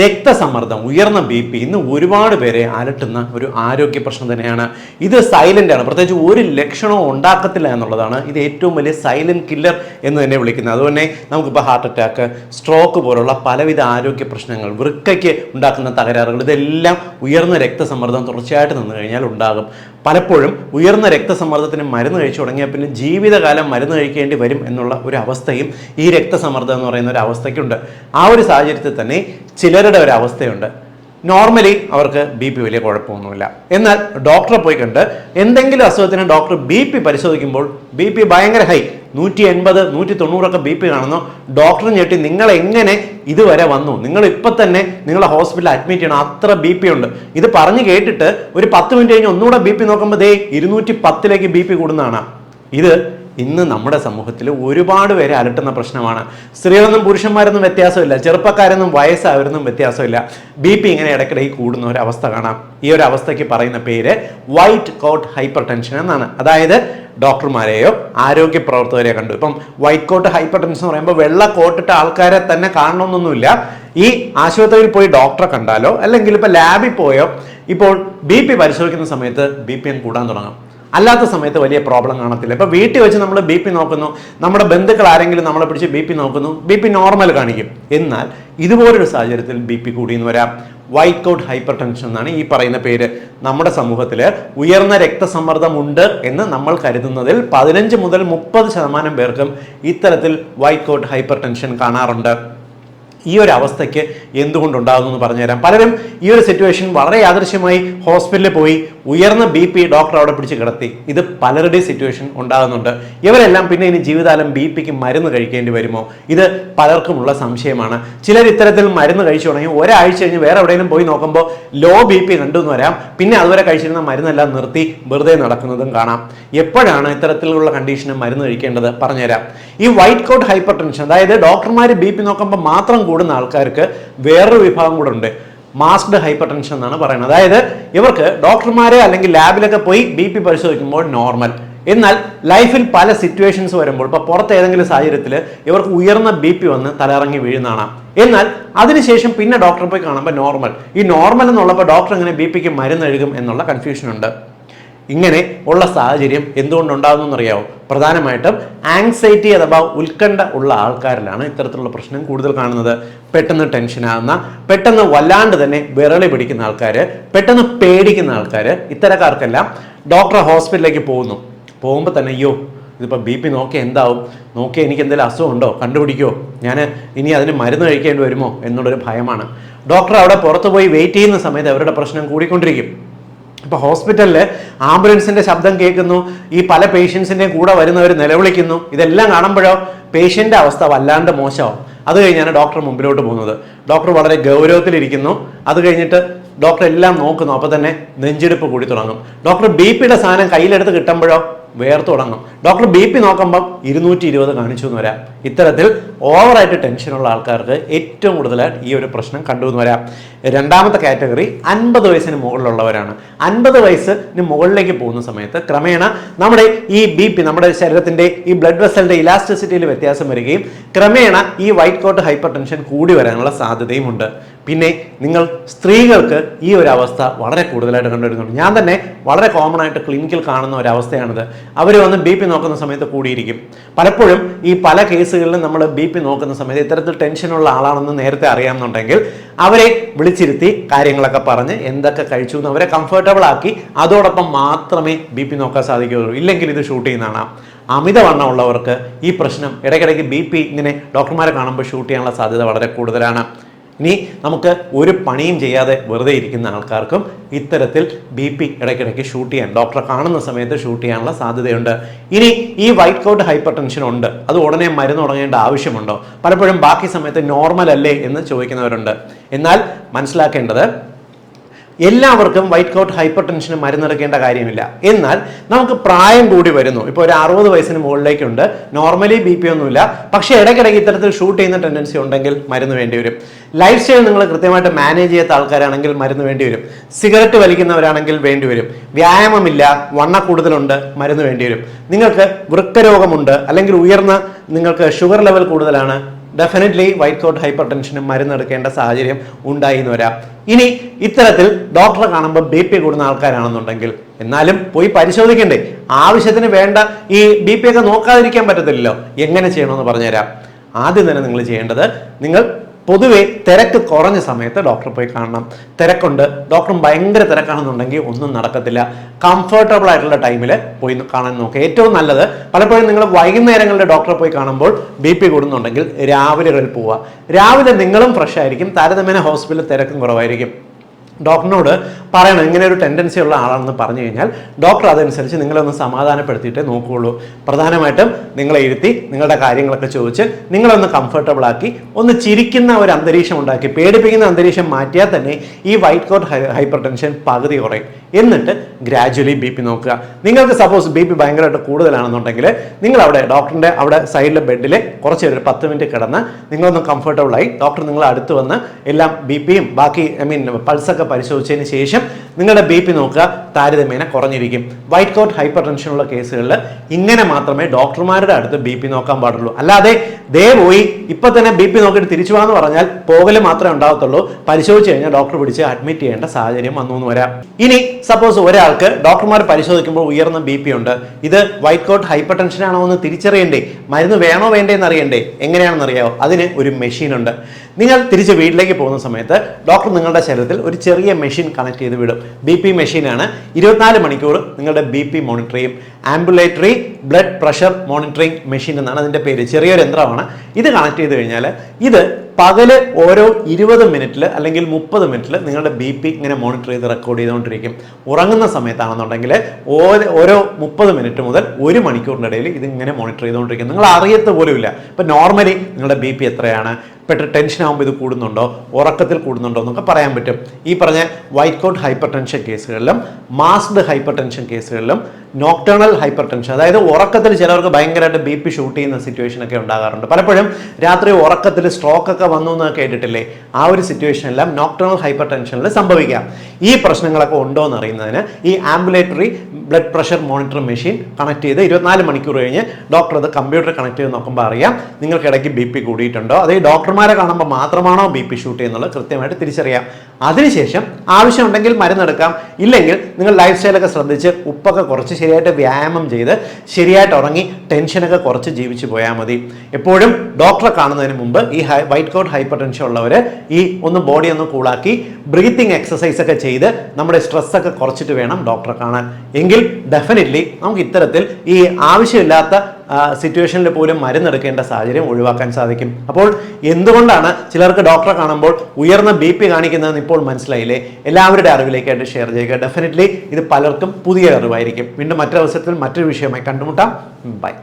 രക്തസമ്മർദ്ദം ഉയർന്ന B P ഇന്ന് ഒരുപാട് പേരെ അലട്ടുന്ന ഒരു ആരോഗ്യ പ്രശ്നം തന്നെയാണ്. ഇത് സൈലന്റ് ആണ്. പ്രത്യേകിച്ച് ഒരു ലക്ഷണവും ഉണ്ടാക്കത്തില്ല എന്നുള്ളതാണ് ഇത് ഏറ്റവും വലിയ സൈലന്റ് കില്ലർ എന്ന് തന്നെ വിളിക്കുന്നത്. അതുപോലെ നമുക്കിപ്പോൾ ഹാർട്ട് അറ്റാക്ക് സ്ട്രോക്ക് പോലുള്ള പലവിധ ആരോഗ്യ പ്രശ്നങ്ങൾ വൃക്കയ്ക്ക് ഉണ്ടാക്കുന്ന തകരാറുകൾ ഇതെല്ലാം ഉയർന്ന രക്തസമ്മർദ്ദം തുടർച്ചയായിട്ട് നിന്ന് കഴിഞ്ഞാൽ ഉണ്ടാകും. പലപ്പോഴും ഉയർന്ന രക്തസമ്മർദ്ദത്തിന് മരുന്ന് കഴിച്ചു തുടങ്ങിയാൽ പിന്നെ ജീവിതകാലം മരുന്ന് കഴിക്കേണ്ടി വരും എന്നുള്ള ഒരു അവസ്ഥയും ഈ രക്തസമ്മർദ്ദം എന്ന് പറയുന്ന ഒരു അവസ്ഥയ്ക്കുണ്ട്. ആ ഒരു സാഹചര്യത്തിൽ തന്നെ ചിലരുടെ ഒരു അവസ്ഥയുണ്ട്. നോർമലി അവർക്ക് ബി പി വലിയ കുഴപ്പമൊന്നുമില്ല. എന്നാൽ ഡോക്ടറെ പോയി കണ്ട് എന്തെങ്കിലും അസുഖത്തിന് ഡോക്ടർ ബി പി പരിശോധിക്കുമ്പോൾ ബി പി ഭയങ്കര ഹൈ നൂറ്റി എൺപത് നൂറ്റി തൊണ്ണൂറൊക്കെ ബി പി കാണുന്നു ഡോക്ടർ ഞെട്ടി നിങ്ങൾ എങ്ങനെ ഇതുവരെ വന്നു? നിങ്ങൾ ഇപ്പം തന്നെ നിങ്ങളെ ഹോസ്പിറ്റലിൽ അഡ്മിറ്റ് ചെയ്യണം. അത്ര ബി പി ഉണ്ട്. ഇത് പറഞ്ഞു കേട്ടിട്ട് ഒരു പത്ത് മിനിറ്റ് കഴിഞ്ഞ് ഒന്നുകൂടെ ബി പി നോക്കുമ്പോൾ ദേ ഇരുന്നൂറ്റി പത്തിലേക്ക് ബി പി കൂടുന്നതാണ്. ഇത് ഇന്ന് നമ്മുടെ സമൂഹത്തിൽ ഒരുപാട് പേരെ അലട്ടുന്ന പ്രശ്നമാണ്. സ്ത്രീകളൊന്നും പുരുഷന്മാരൊന്നും വ്യത്യാസമില്ല. ചെറുപ്പക്കാരെന്നും വയസ്സായവരൊന്നും വ്യത്യാസമില്ല. ബി പി ഇങ്ങനെ ഇടയ്ക്കിടയ്ക്ക് കൂടുന്ന ഒരു അവസ്ഥ കാണാം. ഈ ഒരു അവസ്ഥയ്ക്ക് പറയുന്ന പേര് വൈറ്റ് കോട്ട് ഹൈപ്പർ ടെൻഷൻ എന്നാണ്. അതായത് ഡോക്ടർമാരെയോ ആരോഗ്യ പ്രവർത്തകരെയോ കണ്ടു. ഇപ്പം വൈറ്റ് കോട്ട് ഹൈപ്പർ ടെൻഷൻ എന്ന് പറയുമ്പോൾ വെള്ള കോട്ടിട്ട ആൾക്കാരെ തന്നെ കാണണമെന്നൊന്നുമില്ല. ഈ ആശുപത്രിയിൽ പോയി ഡോക്ടറെ കണ്ടാലോ അല്ലെങ്കിൽ ഇപ്പോൾ ലാബിൽ പോയോ ഇപ്പോൾ ബി പി പരിശോധിക്കുന്ന സമയത്ത് ബി പി കൂടാൻ തുടങ്ങും. അല്ലാത്ത സമയത്ത് വലിയ പ്രോബ്ലം കാണത്തില്ല. ഇപ്പോൾ വീട്ടിൽ വെച്ച് നമ്മൾ ബി പി നോക്കുന്നു. നമ്മുടെ ബന്ധുക്കൾ ആരെങ്കിലും നമ്മളെ പിടിച്ച് ബി പി നോക്കുന്നു. ബി പി നോർമൽ കാണിക്കും. എന്നാൽ ഇതുപോലൊരു സാഹചര്യത്തിൽ ബി പി കൂടിയെന്ന് വരാം. വൈറ്റ് ഔട്ട് ഹൈപ്പർ ടെൻഷൻ എന്നാണ് ഈ പറയുന്ന പേര്. നമ്മുടെ സമൂഹത്തിൽ ഉയർന്ന രക്തസമ്മർദ്ദമുണ്ട് എന്ന് നമ്മൾ കരുതുന്നതിൽ പതിനഞ്ച് മുതൽ മുപ്പത് ശതമാനം പേർക്കും ഇത്തരത്തിൽ വൈറ്റ് ഔട്ട് ഹൈപ്പർ ടെൻഷൻ കാണാറുണ്ട്. ഈ ഒരു അവസ്ഥയ്ക്ക് എന്തുകൊണ്ടുണ്ടാകുന്നു എന്ന് പറഞ്ഞുതരാം. പലരും ഈ ഒരു സിറ്റുവേഷൻ വളരെ യാദൃശ്യമായി ഹോസ്പിറ്റലിൽ പോയി ഉയർന്ന ബി പി ഡോക്ടർ അവിടെ പിടിച്ച് കിടത്തി. ഇത് പലരുടെയും സിറ്റുവേഷൻ ഉണ്ടാകുന്നുണ്ട്. ഇവരെല്ലാം പിന്നെ ഇനി ജീവിതകാലം ബി പിക്ക് മരുന്ന് കഴിക്കേണ്ടി വരുമോ? ഇത് പലർക്കുമുള്ള സംശയമാണ്. ചിലർ ഇത്തരത്തിൽ മരുന്ന് കഴിച്ചു തുടങ്ങി. ഒരാഴ്ച കഴിഞ്ഞ് വേറെ എവിടെയെങ്കിലും പോയി നോക്കുമ്പോൾ ലോ ബി പി കണ്ടു എന്ന് വരാം. പിന്നെ അതുവരെ കഴിച്ചിരുന്ന മരുന്നെല്ലാം നിർത്തി വെറുതെ നടക്കുന്നതും കാണാം. എപ്പോഴാണ് ഇത്തരത്തിലുള്ള കണ്ടീഷന് മരുന്ന് കഴിക്കേണ്ടത്? പറഞ്ഞുതരാം. ഈ വൈറ്റ് കോട്ട് ഹൈപ്പർ ടെൻഷൻ അതായത് ഡോക്ടർമാർ ബി പി നോക്കുമ്പോൾ മാത്രം കൂടുന്ന ആൾക്കാർക്ക് വേറൊരു വിഭാഗം കൂടെ ഉണ്ട്. മാസ്ക്ഡ് ഹൈപ്പർ ടെൻഷൻ എന്നാണ് പറയുന്നത്. അതായത് ഇവർക്ക് ഡോക്ടർമാരെ അല്ലെങ്കിൽ ലാബിലൊക്കെ പോയി ബി പി പരിശോധിക്കുമ്പോൾ നോർമൽ എന്നാൽ ലൈഫിൽ പല സിറ്റുവേഷൻസ് വരുമ്പോൾ ഇപ്പോൾ പുറത്ത് ഏതെങ്കിലും സാഹചര്യത്തിൽ ഇവർക്ക് ഉയർന്ന ബി പി വന്ന് തലയിറങ്ങി വീഴുന്നതാണ്. എന്നാൽ അതിനുശേഷം പിന്നെ ഡോക്ടറെ പോയി കാണുമ്പോൾ നോർമൽ ഈ നോർമൽ എന്നുള്ളപ്പോൾ ഡോക്ടർ എങ്ങനെ ബി പിക്ക് മരുന്ന് എന്നുള്ള കൺഫ്യൂഷൻ ഉണ്ട്. ഇങ്ങനെ ഉള്ള സാഹചര്യം എന്തുകൊണ്ടുണ്ടാകുന്നു അറിയാവോ പ്രധാനമായിട്ടും ആങ്സൈറ്റി അഥവാ ഉത്കണ്ഠ ഉള്ള ആൾക്കാരിലാണ് ഇത്തരത്തിലുള്ള പ്രശ്നം കൂടുതൽ കാണുന്നത്. പെട്ടെന്ന് ടെൻഷനാകുന്ന പെട്ടെന്ന് വല്ലാണ്ട് തന്നെ വിരളി പിടിക്കുന്ന ആൾക്കാർ പെട്ടെന്ന് പേടിക്കുന്ന ആൾക്കാർ ഇത്തരക്കാർക്കെല്ലാം ഡോക്ടറെ ഹോസ്പിറ്റലിലേക്ക് പോകുന്നു. പോകുമ്പോൾ തന്നെ അയ്യോ ഇതിപ്പോൾ ബി പി നോക്കിയാൽ എന്താവും? നോക്കിയാൽ എനിക്ക് എന്തെങ്കിലും അസുഖം ഉണ്ടോ? കണ്ടുപിടിക്കുമോ ഞാൻ ഇനി അതിന് മരുന്ന് കഴിക്കേണ്ടി വരുമോ? എന്നുള്ളൊരു ഭയമാണ്. ഡോക്ടർ അവിടെ പുറത്ത് പോയി വെയിറ്റ് ചെയ്യുന്ന സമയത്ത് അവരുടെ പ്രശ്നം കൂടിക്കൊണ്ടിരിക്കും. ഇപ്പോൾ ഹോസ്പിറ്റലിൽ ആംബുലൻസിന്റെ ശബ്ദം കേൾക്കുന്നു ഈ പല പേഷ്യൻസിന്റെയും കൂടെ വരുന്നവർ നിലവിളിക്കുന്നു. ഇതെല്ലാം കാണുമ്പോഴോ പേഷ്യന്റെ അവസ്ഥ വല്ലാണ്ട് മോശമാവും. അത് കഴിഞ്ഞാണ് ഡോക്ടർ മുമ്പിലോട്ട് പോകുന്നത്. ഡോക്ടർ വളരെ ഗൗരവത്തിലിരിക്കുന്നു. അത് കഴിഞ്ഞിട്ട് ഡോക്ടർ എല്ലാം നോക്കുന്നു. അപ്പോൾ തന്നെ നെഞ്ചെടുപ്പ് കൂടി തുടങ്ങും. ഡോക്ടർ ബി പിയുടെ സാധനം കയ്യിലെടുത്ത് കിട്ടുമ്പോഴോ വേർത്ത് തുടങ്ങും. ഡോക്ടർ ബി പി നോക്കുമ്പം ഇരുന്നൂറ്റി ഇരുപത് കാണിച്ചു എന്ന് വരാം. ഇത്തരത്തിൽ ഓവറായിട്ട് ടെൻഷനുള്ള ആൾക്കാർക്ക് ഏറ്റവും കൂടുതലായിട്ട് ഈ ഒരു പ്രശ്നം കണ്ടു എന്ന് വരാം. രണ്ടാമത്തെ കാറ്റഗറി അൻപത് വയസ്സിന് മുകളിലുള്ളവരാണ്. അൻപത് വയസ്സിന് മുകളിലേക്ക് പോകുന്ന സമയത്ത് ക്രമേണ നമ്മുടെ ഈ ബി പി നമ്മുടെ ശരീരത്തിന്റെ ഈ ബ്ലഡ് വെസലിന്റെ ഇലാസ്റ്റിസിറ്റിയിൽ വ്യത്യാസം വരികയും ക്രമേണ ഈ വൈറ്റ് കോട്ട് ഹൈപ്പർ ടെൻഷൻ കൂടി വരാനുള്ള സാധ്യതയുമുണ്ട്. പിന്നെ നിങ്ങൾ സ്ത്രീകൾക്ക് ഈ ഒരു അവസ്ഥ വളരെ കൂടുതലായിട്ട് കണ്ടുവരുന്നുണ്ട്. ഞാൻ തന്നെ വളരെ കോമൺ ആയിട്ട് ക്ലിനിക്കിൽ കാണുന്ന ഒരു അവസ്ഥയാണിത്. അവർ വന്ന് ബി പി നോക്കുന്ന സമയത്ത് കൂടിയിരിക്കും. പലപ്പോഴും ഈ പല കേസുകളിലും നമ്മൾ ബി പി നോക്കുന്ന സമയത്ത് ഇത്തരത്തിൽ ടെൻഷനുള്ള ആളാണെന്ന് നേരത്തെ അറിയാമെന്നുണ്ടെങ്കിൽ അവരെ വിളിച്ചിരുത്തി കാര്യങ്ങളൊക്കെ പറഞ്ഞ് എന്തൊക്കെ കഴിച്ചു എന്ന് അവരെ കംഫർട്ടബിൾ ആക്കി അതോടൊപ്പം മാത്രമേ ബി പി നോക്കാൻ സാധിക്കുകയുള്ളൂ. ഇല്ലെങ്കിൽ ഇത് ഷൂട്ട് ചെയ്യുന്നതാണ്. അമിതവണ്ണം ഉള്ളവർക്ക് ഈ പ്രശ്നം ഇടയ്ക്കിടയ്ക്ക് ബി പി ഇങ്ങനെ ഡോക്ടർമാരെ കാണുമ്പോൾ ഷൂട്ട് ചെയ്യാനുള്ള സാധ്യത വളരെ കൂടുതലാണ്. ഇനി നമുക്ക് ഒരു പണിയും ചെയ്യാതെ വെറുതെ ഇരിക്കുന്ന ആൾക്കാർക്കും ഇത്തരത്തിൽ ബി പി ഇടയ്ക്കിടയ്ക്ക് ഷൂട്ട് ചെയ്യാൻ ഡോക്ടറെ കാണുന്ന സമയത്ത് ഷൂട്ട് ചെയ്യാനുള്ള സാധ്യതയുണ്ട്. ഇനി ഈ വൈറ്റ് കോട്ട് ഹൈപ്പർ ടെൻഷൻ ഉണ്ട്. അത് ഉടനെ മരുന്ന് തുടങ്ങേണ്ട ആവശ്യമുണ്ടോ? പലപ്പോഴും ബാക്കി സമയത്ത് നോർമൽ അല്ലേ എന്ന് ചോദിക്കുന്നവരുണ്ട്. എന്നാൽ മനസ്സിലാക്കേണ്ടത് എല്ലാവർക്കും വൈറ്റ് കോട്ട് ഹൈപ്പർ ടെൻഷന് മരുന്നെടുക്കേണ്ട കാര്യമില്ല. എന്നാൽ നമുക്ക് പ്രായം കൂടി വരുന്നു. ഇപ്പോൾ ഒരു അറുപത് വയസ്സിന് മുകളിലേക്കുണ്ട്. നോർമലി ബി പി ഒന്നുമില്ല. പക്ഷേ ഇടയ്ക്കിടയ്ക്ക് ഇത്തരത്തിൽ ഷൂട്ട് ചെയ്യുന്ന ടെൻഡൻസി ഉണ്ടെങ്കിൽ മരുന്ന് വേണ്ടി വരും. ലൈഫ് സ്റ്റൈൽ നിങ്ങൾ കൃത്യമായിട്ട് മാനേജ് ചെയ്യാത്ത ആൾക്കാരാണെങ്കിൽ മരുന്ന് വേണ്ടി വരും. സിഗരറ്റ് വലിക്കുന്നവരാണെങ്കിൽ വേണ്ടി വരും. വ്യായാമമില്ല. വണ്ണ കൂടുതലുണ്ട്. മരുന്ന് വേണ്ടി വരും. നിങ്ങൾക്ക് വൃക്കരോഗമുണ്ട്. അല്ലെങ്കിൽ ഉയർന്ന നിങ്ങൾക്ക് ഷുഗർ ലെവൽ കൂടുതലാണ്. ഡെഫിനറ്റ്ലി വൈറ്റ് കോട്ട് ഹൈപ്പർ ടെൻഷന് മരുന്നെടുക്കേണ്ട സാഹചര്യം ഉണ്ടായി എന്ന് വരാം. ഇനി ഇത്തരത്തിൽ ഡോക്ടറെ കാണുമ്പോൾ ബി പി കൂടുന്ന ആൾക്കാരാണെന്നുണ്ടെങ്കിൽ എന്നാലും പോയി പരിശോധിക്കണ്ടേ. ആവശ്യത്തിന് വേണ്ട ഈ ബി പി ഒക്കെ നോക്കാതിരിക്കാൻ പറ്റത്തില്ലല്ലോ. എങ്ങനെ ചെയ്യണമെന്ന് പറഞ്ഞുതരാം. ആദ്യം തന്നെ നിങ്ങൾ ചെയ്യേണ്ടത് നിങ്ങൾ പൊതുവെ തിരക്ക് കുറഞ്ഞ സമയത്ത് ഡോക്ടറെ പോയി കാണണം. തിരക്കുണ്ട്. ഡോക്ടറും ഭയങ്കര തിരക്കാണെന്നുണ്ടെങ്കിൽ ഒന്നും നടക്കത്തില്ല. കംഫർട്ടബിൾ ആയിട്ടുള്ള ടൈമിൽ പോയി കാണാൻ നോക്കുക ഏറ്റവും നല്ലത് പലപ്പോഴും നിങ്ങൾ വൈകുന്നേരങ്ങളിൽ ഡോക്ടറെ പോയി കാണുമ്പോൾ ബി പി കൂടുന്നുണ്ടെങ്കിൽ രാവിലെകളിൽ പോവുക. രാവിലെ നിങ്ങളും ഫ്രഷ് ആയിരിക്കും. താരതമ്യേന ഹോസ്പിറ്റലിൽ തിരക്കും കുറവായിരിക്കും. ഡോക്ടറിനോട് പറയണം ഇങ്ങനെ ഒരു ടെൻഡൻസി ഉള്ള ആളാണെന്ന് പറഞ്ഞു കഴിഞ്ഞാൽ ഡോക്ടർ അതനുസരിച്ച് നിങ്ങളൊന്ന് സമാധാനപ്പെടുത്തിയിട്ടേ നോക്കുകയുള്ളൂ. പ്രധാനമായിട്ടും നിങ്ങളെ ഇരുത്തി നിങ്ങളുടെ കാര്യങ്ങളൊക്കെ ചോദിച്ച് നിങ്ങളൊന്ന് കംഫർട്ടബിൾ ആക്കി ഒന്ന് ചിരിക്കുന്ന ഒരു അന്തരീക്ഷം ഉണ്ടാക്കി പേടിപ്പിക്കുന്ന അന്തരീക്ഷം മാറ്റിയാൽ തന്നെ ഈ വൈറ്റ് കോട്ട് ഹൈപ്പർ ടെൻഷൻ പകുതി കുറയും. എന്നിട്ട് ഗ്രാജുവലി ബി പി നോക്കുക. നിങ്ങൾക്ക് സപ്പോസ് ബി പി ഭയങ്കരമായിട്ട് കൂടുതലാണെന്നുണ്ടെങ്കിൽ നിങ്ങൾ അവിടെ ഡോക്ടറിന്റെ അവിടെ സൈഡിലെ ബെഡിൽ കുറച്ച് ഒരു പത്ത് മിനിറ്റ് കിടന്ന് നിങ്ങളൊന്ന് കംഫർട്ടബിൾ ആയി ഡോക്ടർ നിങ്ങൾ അടുത്ത് വന്ന് എല്ലാം ബി പിയും ബാക്കി ഐ മീൻ പൾസൊക്കെ പരിശോധിച്ചതിന് ശേഷം നിങ്ങളുടെ ബി പി നോക്കുക. താരതമ്യേന കുറഞ്ഞിരിക്കും. വൈറ്റ് കോട്ട് ഹൈപ്പർ ടെൻഷനുള്ള കേസുകളിൽ ഇങ്ങനെ മാത്രമേ ഡോക്ടർമാരുടെ അടുത്ത് ബി പി നോക്കാൻ പാടുള്ളൂ. അല്ലാതെ ദേ പോയി ഇപ്പൊ തന്നെ ബി പി നോക്കിയിട്ട് തിരിച്ചു പോകാന്ന് പറഞ്ഞാൽ പോകൽ മാത്രമേ ഉണ്ടാകത്തുള്ളൂ. പരിശോധിച്ച് കഴിഞ്ഞാൽ ഡോക്ടർ പിടിച്ച് അഡ്മിറ്റ് ചെയ്യേണ്ട സാഹചര്യം വന്നു എന്ന് വരാം. ഇനി സപ്പോസ് ഒരാൾക്ക് ഡോക്ടർമാർ പരിശോധിക്കുമ്പോൾ ഉയർന്ന ബി പി ഉണ്ട്. ഇത് വൈറ്റ് കോട്ട് ഹൈപ്പർ ടെൻഷൻ ആണോ എന്ന് തിരിച്ചറിയണ്ടേ? മരുന്ന് വേണോ വേണ്ടേ എന്ന് അറിയണ്ടേ? എങ്ങനെയാണെന്ന് അറിയാമോ അതിന് ഒരു മെഷീൻ ഉണ്ട്. നിങ്ങൾ തിരിച്ച് വീട്ടിലേക്ക് പോകുന്ന സമയത്ത് ഡോക്ടർ നിങ്ങളുടെ ശരീരത്തിൽ ഒരു ചെറിയ മെഷീൻ കണക്ട് ചെയ്ത് വിടും. ബി പി മെഷീനാണ് ഇരുപത്തിനാല് മണിക്കൂർ നിങ്ങളുടെ ബി പി മോണിറ്റർ ചെയ്യും. Ambulatory blood pressure monitoring machine എന്നാണ് അതിന്റെ പേര്. ചെറിയൊരു യന്ത്രമാണ്. ഇത് കണക്ട് ചെയ്ത് കഴിഞ്ഞാൽ ഇത് പകൽ ഓരോ ഇരുപത് മിനിറ്റിൽ അല്ലെങ്കിൽ മുപ്പത് മിനിറ്റിൽ നിങ്ങളുടെ ബി പി ഇങ്ങനെ മോണിറ്റർ ചെയ്ത് റെക്കോർഡ് ചെയ്തുകൊണ്ടിരിക്കും. ഉറങ്ങുന്ന സമയത്താണെന്നുണ്ടെങ്കിൽ ഓരോ ഓരോ മുപ്പത് മിനിറ്റ് മുതൽ ഒരു മണിക്കൂറിന്റെ ഇടയിൽ ഇതിങ്ങനെ മോണിറ്റർ ചെയ്തുകൊണ്ടിരിക്കും. നിങ്ങൾ അറിയത്ത പോലും ഇല്ല ഇപ്പം നോർമലി നിങ്ങളുടെ ബി പി എത്രയാണ്? പെട്ടെന്ന് ടെൻഷൻ ആകുമ്പോൾ ഇത് കൂടുന്നുണ്ടോ? ഉറക്കത്തിൽ കൂടുന്നുണ്ടോ എന്നൊക്കെ പറയാൻ പറ്റും. ഈ പറഞ്ഞ വൈറ്റ് കോട്ട് ഹൈപ്പർ ടെൻഷൻ കേസുകളിലും മാസ്ഡ് ഹൈപ്പർ ടെൻഷൻ കേസുകളിലും നോക്ടേണൽ ഹൈപ്പർ ടെൻഷൻ അതായത് ഉറക്കത്തിൽ ചിലവർക്ക് ഭയങ്കരമായിട്ട് ബി പി ഷൂട്ട് ചെയ്യുന്ന സിറ്റുവേഷൻ ഒക്കെ ഉണ്ടാകാറുണ്ട്. പലപ്പോഴും രാത്രി ഉറക്കത്തിൽ സ്ട്രോക്ക് ഒക്കെ വന്നു എന്ന് കേട്ടിട്ടില്ലേ? ആ ഒരു സിറ്റുവേഷൻ എല്ലാം നോക്ടേണൽ ഹൈപ്പർ ടെൻഷനിൽ സംഭവിക്കാം. ഈ പ്രശ്നങ്ങളൊക്കെ ഉണ്ടോ എന്ന് അറിയുന്നതിന് ഈ ambulatory blood pressure monitor machine connect ചെയ്ത് ഇരുപത്തിനാല് മണിക്കൂർ കഴിഞ്ഞ് ഡോക്ടർ അത് കമ്പ്യൂട്ടർ കണക്ട് ചെയ്ത് നോക്കുമ്പോൾ അറിയാം. നിങ്ങൾക്ക് ഇടയ്ക്ക് ബി പി കൂടിയിട്ടുണ്ടോ? അതേ ഡോക്ടർമാരെ കാണുമ്പോൾ മാത്രമാണോ ബി പി ഷൂട്ട് ചെയ്യുന്നുള്ളത് കൃത്യമായിട്ട് തിരിച്ചറിയാം. അതിനുശേഷം ആവശ്യമുണ്ടെങ്കിൽ മരുന്നെടുക്കാം. ഇല്ലെങ്കിൽ നിങ്ങൾ ലൈഫ് സ്റ്റൈലൊക്കെ ശ്രദ്ധിച്ച് ഉപ്പൊക്കെ കുറച്ച് ശരിയായിട്ട് വ്യായാമം ചെയ്ത് ശരിയായിട്ട് ഉറങ്ങി ടെൻഷനൊക്കെ കുറച്ച് ജീവിച്ചു പോയാൽ മതി. എപ്പോഴും ഡോക്ടറെ കാണുന്നതിന് മുമ്പ് ഈ high white coat hypertension ഉള്ളവർ ഈ ഒന്ന് ബോഡി ഒന്ന് കൂളാക്കി ബ്രീത്തിങ് എക്സസൈസ് ഒക്കെ ചെയ്ത് നമ്മുടെ സ്ട്രെസ്സൊക്കെ കുറച്ചിട്ട് വേണം ഡോക്ടറെ കാണാൻ. എങ്കിൽ ഡെഫിനറ്റ്ലി നമുക്ക് ഇത്തരത്തിൽ ഈ ആവശ്യമില്ലാത്ത സിറ്റുവേഷനിൽ പോലും മരുന്നെടുക്കേണ്ട സാഹചര്യം ഒഴിവാക്കാൻ സാധിക്കും. അപ്പോൾ എന്തുകൊണ്ടാണ് ചിലർക്ക് ഡോക്ടറെ കാണുമ്പോൾ ഉയർന്ന ബി പി കാണിക്കുന്നതെന്ന് ഇപ്പോൾ മനസ്സിലായില്ലേ? എല്ലാവരുടെ അറിവിലേക്കായിട്ട് ഷെയർ ചെയ്യുക. ഡെഫിനറ്റ്ലി ഇത് പലർക്കും പുതിയ അറിവായിരിക്കും. വീണ്ടും മറ്റൊരവസരത്തിൽ മറ്റൊരു വിഷയമായി കണ്ടുമുട്ടാം. ബൈ